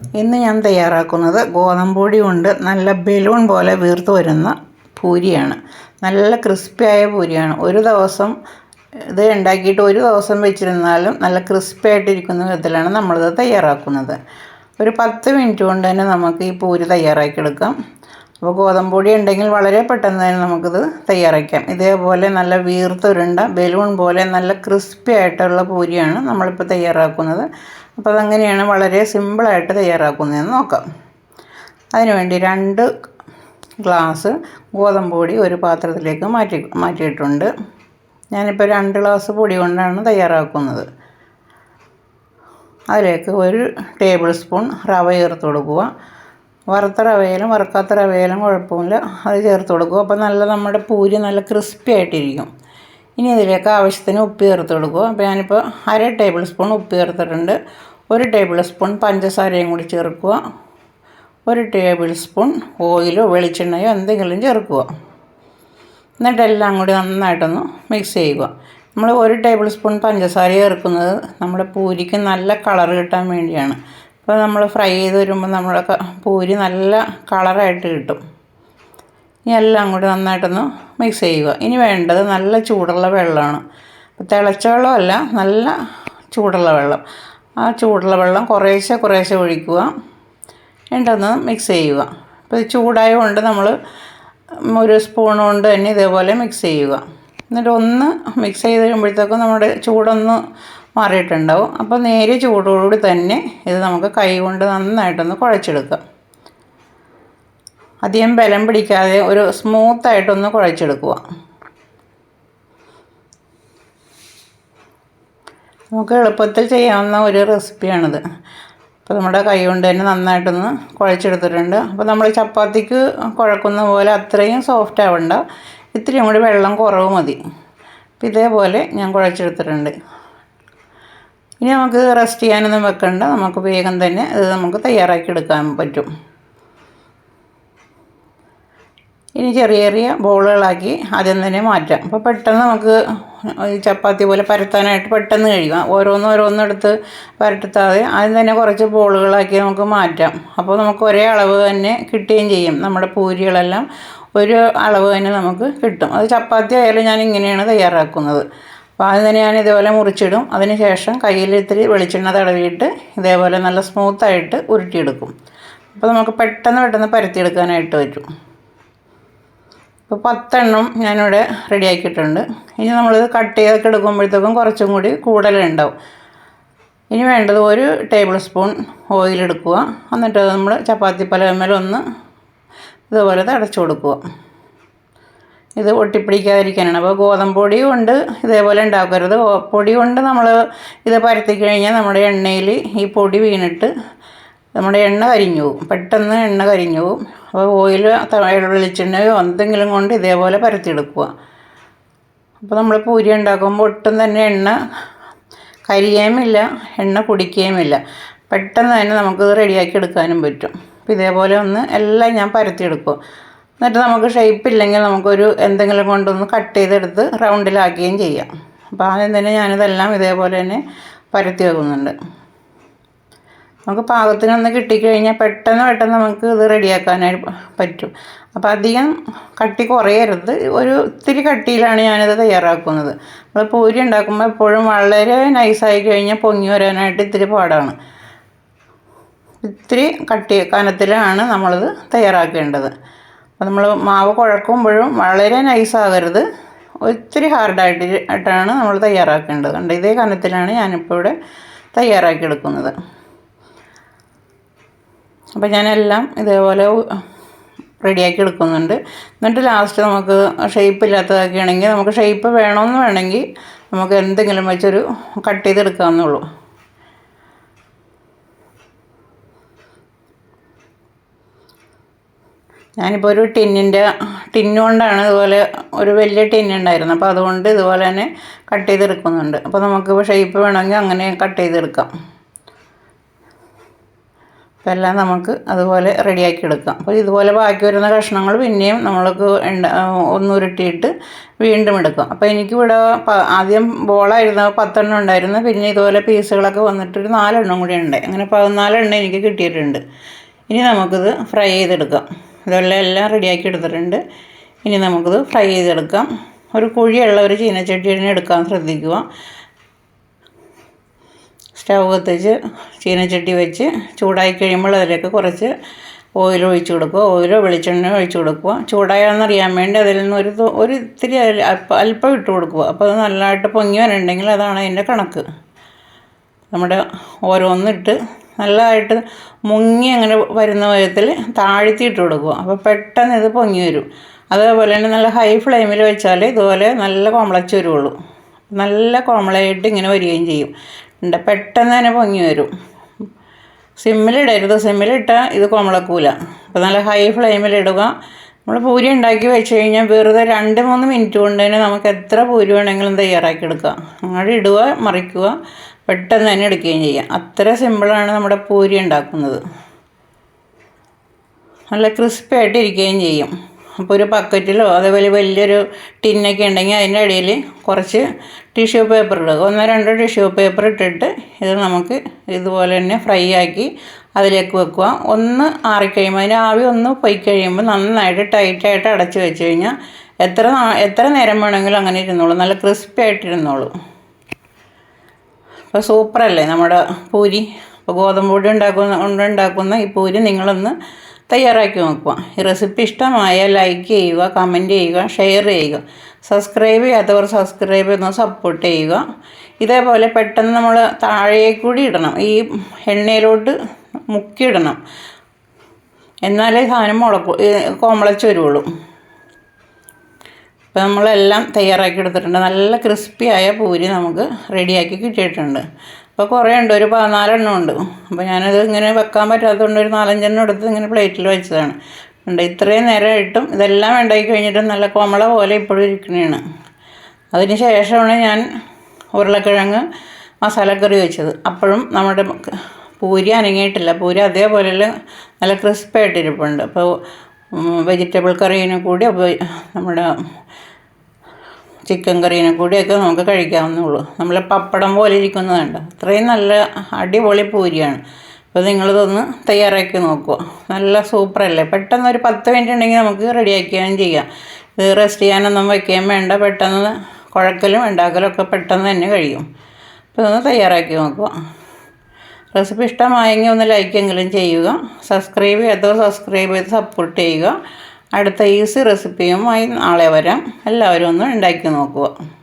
ഇന്ന് ഞാൻ തയ്യാറാക്കുന്നത് ഗോതമ്പൊടി കൊണ്ട് നല്ല ബലൂൺ പോലെ വീർത്ത് വരുന്ന പൂരിയാണ്. നല്ല ക്രിസ്പിയായ പൂരിയാണ്. ഒരു ദിവസം ഇത് ഉണ്ടാക്കിയിട്ട് ഒരു ദിവസം വെച്ചിരുന്നാലും നല്ല ക്രിസ്പി ആയിട്ടിരിക്കുന്ന വിധത്തിലാണ് നമ്മളിത് തയ്യാറാക്കുന്നത്. ഒരു പത്ത് മിനിറ്റ് കൊണ്ട് തന്നെ നമുക്ക് ഈ പൂരി തയ്യാറാക്കിയെടുക്കാം. അപ്പോൾ ഗോതമ്പൊടി ഉണ്ടെങ്കിൽ വളരെ പെട്ടെന്ന് തന്നെ നമുക്കിത് തയ്യാറാക്കാം. ഇതേപോലെ നല്ല വീർത്തുരുണ്ട ബലൂൺ പോലെ നല്ല ക്രിസ്പി ആയിട്ടുള്ള പൂരിയാണ് നമ്മളിപ്പോൾ തയ്യാറാക്കുന്നത്. അപ്പോൾ അതങ്ങനെയാണ് വളരെ സിമ്പിളായിട്ട് തയ്യാറാക്കുന്നതെന്ന് നോക്കാം. അതിനുവേണ്ടി രണ്ട് ഗ്ലാസ് ഗോതമ്പ് പൊടി ഒരു പാത്രത്തിലേക്ക് മാറ്റി മാറ്റിയിട്ടുണ്ട്. ഞാനിപ്പോൾ രണ്ട് ഗ്ലാസ് പൊടി കൊണ്ടാണ് തയ്യാറാക്കുന്നത്. അതിലേക്ക് ഒരു ടേബിൾ സ്പൂൺ റവ ചേർത്ത് കൊടുക്കുക. വറുത്ത റവയിലും വറുക്കാത്ത റവയിലും കുഴപ്പമില്ല. അത് ചേർത്ത് കൊടുക്കുക. അപ്പോൾ നല്ല നമ്മുടെ പൂരി നല്ല ക്രിസ്പി ആയിട്ടിരിക്കും. ഇനി ഇതിലേക്ക് ആവശ്യത്തിന് ഉപ്പ് ചേർത്ത് കൊടുക്കുക അപ്പോൾ ഞാനിപ്പോൾ അര ടേബിൾ സ്പൂൺ ഉപ്പ് ചേർത്തിട്ടുണ്ട്. ഒരു ടേബിൾ സ്പൂൺ പഞ്ചസാരയും കൂടി ചേർക്കുക. ഒരു ടേബിൾ സ്പൂൺ ഓയിലോ വെളിച്ചെണ്ണയോ എന്തെങ്കിലും ചേർക്കുക. എന്നിട്ട് എല്ലാം കൂടി നന്നായിട്ടൊന്ന് മിക്സ് ചെയ്യുക. നമ്മൾ ഒരു ടേബിൾ സ്പൂൺ പഞ്ചസാര ചേർക്കുന്നത് നമ്മുടെ പൂരിക്ക് നല്ല കളർ കിട്ടാൻ വേണ്ടിയാണ്. അപ്പോൾ നമ്മൾ ഫ്രൈ ചെയ്ത് വരുമ്പോൾ നമ്മുടെ പൂരി നല്ല കളറായിട്ട് കിട്ടും. ഇനി എല്ലാം കൂടി നന്നായിട്ടൊന്ന് മിക്സ് ചെയ്യുക. ഇനി വേണ്ടത് നല്ല ചൂടുള്ള വെള്ളമാണ്. തിളച്ച വെള്ളമല്ല നല്ല ചൂടുള്ള വെള്ളം. ആ ചൂടുള്ള വെള്ളം കുറേശ്ശെ കുറേശ്ശെ ഒഴിക്കുക. എന്നിട്ടൊന്ന് മിക്സ് ചെയ്യുക. അപ്പോൾ ചൂടായ കൊണ്ട് നമ്മൾ ഒരു സ്പൂൺ കൊണ്ട് തന്നെ ഇതേപോലെ മിക്സ് ചെയ്യുക. എന്നിട്ട് ഒന്ന് മിക്സ് ചെയ്ത് കഴിയുമ്പോഴത്തേക്കും നമ്മുടെ ചൂടൊന്ന് മാറിയിട്ടുണ്ടാവും. അപ്പോൾ നേരെ ചൂടോടുകൂടി തന്നെ ഇത് നമുക്ക് കൈ കൊണ്ട് നന്നായിട്ടൊന്ന് കുഴച്ചെടുക്കാം. അധികം ബലം പിടിക്കാതെ ഒരു സ്മൂത്തായിട്ടൊന്ന് കുഴച്ചെടുക്കുക. നമുക്ക് എളുപ്പത്തിൽ ചെയ്യാവുന്ന ഒരു റെസിപ്പിയാണിത് അപ്പോൾ നമ്മുടെ കൈ കൊണ്ട് തന്നെ നന്നായിട്ടൊന്ന് കുഴച്ചെടുത്തിട്ടുണ്ട്. അപ്പോൾ നമ്മൾ ചപ്പാത്തിക്ക് കുഴക്കുന്ന പോലെ അത്രയും സോഫ്റ്റ് ആവണ്ട. ഇത്തിരിയും കൂടി വെള്ളം കുറവ് മതി. അപ്പോൾ ഇതേപോലെ ഞാൻ കുഴച്ചെടുത്തിട്ടുണ്ട്. ഇനി നമുക്ക് റെസ്റ്റ് ചെയ്യാനൊന്നും വെക്കണ്ട. നമുക്ക് വേഗം തന്നെ ഇത് നമുക്ക് തയ്യാറാക്കി എടുക്കാൻ പറ്റും. ഇനി ചെറിയ ചെറിയ ബോളുകളാക്കി ആദ്യം തന്നെ മാറ്റാം. അപ്പോൾ പെട്ടെന്ന് നമുക്ക് ചപ്പാത്തി പോലെ പരത്താനായിട്ട് പെട്ടെന്ന് കഴിയുക ഓരോന്ന് ഓരോന്നും എടുത്ത് പരട്ടത്താതെ ആദ്യം തന്നെ കുറച്ച് ബോളുകളാക്കി നമുക്ക് മാറ്റാം. അപ്പോൾ നമുക്ക് ഒരേ അളവ് തന്നെ കിട്ടുകയും ചെയ്യും. നമ്മുടെ പൂരികളെല്ലാം ഒരു അളവ് തന്നെ നമുക്ക് കിട്ടും. അത് ചപ്പാത്തി ആയാലും ഞാൻ ഇങ്ങനെയാണ് തയ്യാറാക്കുന്നത്. അപ്പോൾ ആദ്യം തന്നെ ഞാൻ ഇതേപോലെ മുറിച്ചിടും. അതിന് ശേഷം കയ്യിൽ ഇത്തിരി വെളിച്ചെണ്ണ തടവിയിട്ട് ഇതേപോലെ നല്ല സ്മൂത്തായിട്ട് ഉരുട്ടിയെടുക്കും. അപ്പോൾ നമുക്ക് പെട്ടെന്ന് പെട്ടെന്ന് പരത്തിയെടുക്കാനായിട്ട് പറ്റും. ഇപ്പോൾ പത്തെണ്ണം ഞാനിവിടെ റെഡിയാക്കിയിട്ടുണ്ട് ഇനി നമ്മളിത് കട്ട് ചെയ്തൊക്കെ എടുക്കുമ്പോഴത്തേക്കും കുറച്ചും കൂടി കൂടുതലുണ്ടാവും ഇനി വേണ്ടത് ഒരു ടേബിൾ സ്പൂൺ ഓയിൽ എടുക്കുക. എന്നിട്ട് നമ്മൾ ചപ്പാത്തി പലമേലൊന്ന് ഇതുപോലെ തടച്ചു കൊടുക്കുക. ഇത് ഒട്ടിപ്പിടിക്കാതിരിക്കാനാണ്. അപ്പോൾ ഗോതമ്പ് പൊടി കൊണ്ട് ഇതേപോലെ ഉണ്ടാക്കരുത്. പൊടി കൊണ്ട് നമ്മൾ ഇത് പരത്തി കഴിഞ്ഞാൽ നമ്മുടെ എണ്ണയിൽ ഈ പൊടി വീണിട്ട് നമ്മുടെ എണ്ണ കരിഞ്ഞു പോകും. പെട്ടെന്ന് എണ്ണ കരിഞ്ഞു പോകും. അപ്പോൾ ഓയിൽ വെളിച്ചെണ്ണയോ എന്തെങ്കിലും കൊണ്ട് ഇതേപോലെ പരത്തിയെടുക്കുക. അപ്പോൾ നമ്മൾ പൂരി ഉണ്ടാക്കുമ്പോൾ ഒട്ടും തന്നെ എണ്ണ കരിയേമില്ല എണ്ണ കുടിക്കുകയുമില്ല പെട്ടെന്ന് തന്നെ നമുക്ക് റെഡിയാക്കി എടുക്കാനും പറ്റും. അപ്പോൾ ഇതേപോലെ ഒന്ന് എല്ലാം ഞാൻ പരത്തിയെടുക്കും. എന്നിട്ട് നമുക്ക് ഷേപ്പ് ഇല്ലെങ്കിൽ നമുക്കൊരു എന്തെങ്കിലും കൊണ്ടൊന്ന് കട്ട് ചെയ്തെടുത്ത് റൗണ്ടിലാക്കുകയും ചെയ്യാം. അപ്പോൾ ആദ്യം തന്നെ ഞാനിതെല്ലാം ഇതേപോലെ തന്നെ പരത്തി വെക്കുന്നുണ്ട് നമുക്ക് പാകത്തിനൊന്ന് കിട്ടിക്കഴിഞ്ഞാൽ പെട്ടെന്ന് പെട്ടെന്ന് നമുക്ക് ഇത് റെഡിയാക്കാനായിട്ട് പറ്റും. അപ്പോൾ അധികം കട്ടി കുറയരുത്. ഒരു ഇത്തിരി കട്ടിയിലാണ് ഞാനിത് തയ്യാറാക്കുന്നത്. നമ്മൾ പൂരി ഉണ്ടാക്കുമ്പോൾ എപ്പോഴും വളരെ നൈസായി കഴിഞ്ഞാൽ പൊങ്ങി വരാനായിട്ട് ഇത്തിരി പാടാണ്. ഇത്തിരി കട്ടി കനത്തിലാണ് നമ്മളിത് തയ്യാറാക്കേണ്ടത്. അപ്പോൾ നമ്മൾ മാവ് കുഴക്കുമ്പോഴും വളരെ നൈസാകരുത് ഒത്തിരി ഹാർഡായിട്ട് ആയിട്ടാണ് നമ്മൾ തയ്യാറാക്കേണ്ടത്. കണ്ട് ഇതേ കനത്തിലാണ് ഞാനിപ്പോൾ ഇവിടെ തയ്യാറാക്കിയെടുക്കുന്നത് അപ്പോൾ ഞാനെല്ലാം ഇതേപോലെ റെഡിയാക്കി എടുക്കുന്നുണ്ട്. എന്നിട്ട് ലാസ്റ്റ് നമുക്ക് ഷേപ്പ് ഇല്ലാത്തതൊക്കെ ആണെങ്കിൽ നമുക്ക് ഷേപ്പ് വേണമെന്ന് വേണമെങ്കിൽ നമുക്ക് എന്തെങ്കിലും വെച്ചൊരു കട്ട് ചെയ്തെടുക്കാവുന്നുള്ളൂ ഞാനിപ്പോൾ ഒരു ടിന്നിന്റെ ടിന്നുകൊണ്ടാണ് ഇതുപോലെ ഒരു വലിയ ടിന്നുണ്ടായിരുന്നു അപ്പോൾ അതുകൊണ്ട് ഇതുപോലെ തന്നെ കട്ട് ചെയ്തെടുക്കുന്നുണ്ട്. അപ്പോൾ നമുക്ക് ഷേപ്പ് വേണമെങ്കിൽ അങ്ങനെ കട്ട് ചെയ്തെടുക്കാം. അപ്പോൾ എല്ലാം നമുക്ക് അതുപോലെ റെഡിയാക്കി എടുക്കാം അപ്പോൾ ഇതുപോലെ ബാക്കി വരുന്ന കഷ്ണങ്ങൾ പിന്നെയും നമ്മൾക്ക് ഒന്നുരുട്ടിയിട്ട് വീണ്ടും എടുക്കാം. അപ്പോൾ എനിക്കിവിടെ ആദ്യം ബോളായിരുന്നു പത്തെണ്ണം ഉണ്ടായിരുന്നു. പിന്നെ ഇതുപോലെ പീസുകളൊക്കെ വന്നിട്ടൊരു നാലെണ്ണം കൂടി ഉണ്ട്. അങ്ങനെ പതിനാലെണ്ണം എനിക്ക് കിട്ടിയിട്ടുണ്ട്. ഇനി നമുക്കിത് ഫ്രൈ ചെയ്തെടുക്കാം. ഇതെല്ലാം എല്ലാം റെഡിയാക്കി എടുത്തിട്ടുണ്ട്. ഇനി നമുക്കിത് ഫ്രൈ ചെയ്തെടുക്കാം. ഒരു കുഴിയുള്ള ഒരു ചീനച്ചട്ടി തന്നെ എടുക്കാൻ ശ്രദ്ധിക്കുക. സ്റ്റൗ കത്തിച്ച് ചീനച്ചട്ടി വെച്ച് ചൂടായി കഴിയുമ്പോൾ അതിലേക്ക് കുറച്ച് ഓയിൽ ഒഴിച്ച് കൊടുക്കുക. ഓയിലോ വെളിച്ചെണ്ണയോ ഒഴിച്ച് കൊടുക്കുക. ചൂടായാണെന്നറിയാൻ വേണ്ടി അതിൽ നിന്ന് ഒരു ഒരു ഇത്തിരി അല്പം അല്പം ഇട്ട് കൊടുക്കുക. അപ്പോൾ അത് നല്ലതായിട്ട് പൊങ്ങി വരണ്ടെങ്കിൽ അതാണ് അതിന്റെ കണക്ക്. നമ്മുടെ ഓരോന്നിട്ട് നല്ലതായിട്ട് മുങ്ങി അങ്ങനെ വരുന്ന വിധത്തിൽ താഴ്ത്തി ഇട്ട് കൊടുക്കുക. അപ്പോൾ പെട്ടെന്ന് ഇത് പൊങ്ങി വരും. അതേപോലെ തന്നെ നല്ല ഹൈ ഫ്ലെയിമിൽ വെച്ചാൽ ഇതുപോലെ നല്ല കോമളച്ച് വരുള്ളൂ. നല്ല കോമളയായിട്ട് ഇങ്ങനെ വരികയും ചെയ്യും. ഉണ്ട്. പെട്ടെന്ന് തന്നെ പൊങ്ങി വരും. സിമ്മിലിടരുത്. സിമ്മിലിട്ടാൽ ഇത് കോമളക്കൂല അപ്പോൾ നല്ല ഹൈ ഫ്ലെയിമിലിടുക നമ്മൾ പൂരി ഉണ്ടാക്കി വെച്ച് കഴിഞ്ഞാൽ വെറുതെ രണ്ട് മൂന്ന് മിനിറ്റ് കൊണ്ട് തന്നെ നമുക്ക് എത്ര പൂരി വേണമെങ്കിലും തയ്യാറാക്കി എടുക്കുക അങ്ങോട്ട് ഇടുക മറിക്കുക പെട്ടെന്ന് തന്നെ എടുക്കുകയും ചെയ്യാം. അത്ര സിമ്പിളാണ് നമ്മുടെ പൂരി ഉണ്ടാക്കുന്നത്. നല്ല ക്രിസ്പി ആയിട്ട് ഇരിക്കുകയും ചെയ്യും. അപ്പോൾ ഒരു ബക്കറ്റിലോ അതേപോലെ വലിയൊരു ടിന്നൊക്കെ ഉണ്ടെങ്കിൽ അതിന്റെ അടിയിൽ കുറച്ച് ടിഷ്യൂ പേപ്പർ ഇടുക. ഒന്നോ രണ്ടോ ടിഷ്യൂ പേപ്പർ ഇട്ടിട്ട് ഇത് നമുക്ക് ഇതുപോലെ തന്നെ ഫ്രൈ ആക്കി അതിലേക്ക് വെക്കുക. ഒന്ന് ആറിക്കഴിയുമ്പോൾ അതിന്റെ ആവി ഒന്ന് പോയി കഴിയുമ്പോൾ നന്നായിട്ട് ടൈറ്റായിട്ട് അടച്ച് വെച്ച് കഴിഞ്ഞാൽ എത്ര എത്ര നേരം വേണമെങ്കിലും അങ്ങനെ ഇരുന്നോളൂ. നല്ല ക്രിസ്പി ആയിട്ടിരുന്നോളൂ അപ്പോൾ സൂപ്പറല്ലേ നമ്മുടെ പൂരി? അപ്പോൾ ഗോതമ്പ് പൊടി ഉണ്ടാക്കുന്ന ഉണ്ടാക്കുന്ന ഈ പൂരി നിങ്ങളൊന്ന് തയ്യാറാക്കി നോക്കുക. ഈ റെസിപ്പി ഇഷ്ടമായാൽ ലൈക്ക് ചെയ്യുക കമന്റ് ചെയ്യുക ഷെയർ ചെയ്യുക. സബ്സ്ക്രൈബ് ചെയ്യാത്തവർ സബ്സ്ക്രൈബ് ചെയ്യുന്ന സപ്പോർട്ട് ചെയ്യുക. ഇതേപോലെ പെട്ടെന്ന് നമ്മൾ താഴേക്കൂടി ഇടണം. ഈ എണ്ണയിലോട്ട് മുക്കിയിടണം. എന്നാലേ സാധനം മുളക്കു കോമളച്ച് വരുള്ളൂ അപ്പോൾ നമ്മളെല്ലാം തയ്യാറാക്കി എടുത്തിട്ടുണ്ട്. നല്ല ക്രിസ്പിയായ പൂരി നമുക്ക് റെഡിയാക്കി കിട്ടിയിട്ടുണ്ട്. അപ്പോൾ കുറേ ഉണ്ട്. ഒരു പതിനാലെണ്ണം ഉണ്ട്. അപ്പോൾ ഞാനത് ഇങ്ങനെ വെക്കാൻ പറ്റാത്തതുകൊണ്ട് ഒരു നാലഞ്ചെണ്ണം എടുത്ത് ഇങ്ങനെ പ്ലേറ്റിൽ വെച്ചതാണ്. ഉണ്ട് ഇത്രയും നേരമായിട്ടും ഇതെല്ലാം ഉണ്ടാക്കി കഴിഞ്ഞിട്ട് നല്ല കോമള പോലെ ഇപ്പോഴും ഇരിക്കണതാണ് അതിന് ശേഷമാണ് ഞാൻ ഉരുളക്കിഴങ്ങ് മസാലക്കറി വെച്ചത്. അപ്പോഴും നമ്മുടെ പൂരി അനങ്ങിയിട്ടില്ല. പൂരി അതേപോലെ നല്ല ക്രിസ്പായിട്ടിരിപ്പുണ്ട് അപ്പോൾ വെജിറ്റബിൾ കറീനെ കൂടി നമ്മുടെ ചിക്കൻ കറീനെ കൂടിയൊക്കെ നമുക്ക് കഴിക്കാവുന്നുള്ളൂ നമ്മൾ പപ്പടം പോലെ ഇരിക്കുന്നതുണ്ട് അത്രയും നല്ല അടിപൊളി പൂരിയാണ്. അപ്പോൾ നിങ്ങളിതൊന്ന് തയ്യാറാക്കി നോക്കുക. നല്ല സൂപ്പറല്ലേ? പെട്ടെന്ന് ഒരു പത്ത് മിനിറ്റ് ഉണ്ടെങ്കിൽ നമുക്ക് റെഡിയാക്കുകയും ചെയ്യാം. ഇത് റെസ്റ്റ് ചെയ്യാനൊന്നും വയ്ക്കുകയും വേണ്ട. പെട്ടെന്ന് കുഴക്കലും ഉണ്ടാക്കലും ഒക്കെ പെട്ടെന്ന് തന്നെ കഴിയും. അപ്പോൾ ഇതൊന്ന് തയ്യാറാക്കി നോക്കുക. റെസിപ്പി ഇഷ്ടമായെങ്കിൽ ഒന്ന് ലൈക്കെങ്കിലും ചെയ്യുക. സബ്സ്ക്രൈബ് ചെയ്യാത്തവർ സബ്സ്ക്രൈബ് ചെയ്ത് സപ്പോർട്ട് ചെയ്യുക. അടുത്ത ഈസി റെസിപ്പിയുമായി നാളെ വരാം. എല്ലാവരും ഒന്ന് ഉണ്ടാക്കി നോക്കുക.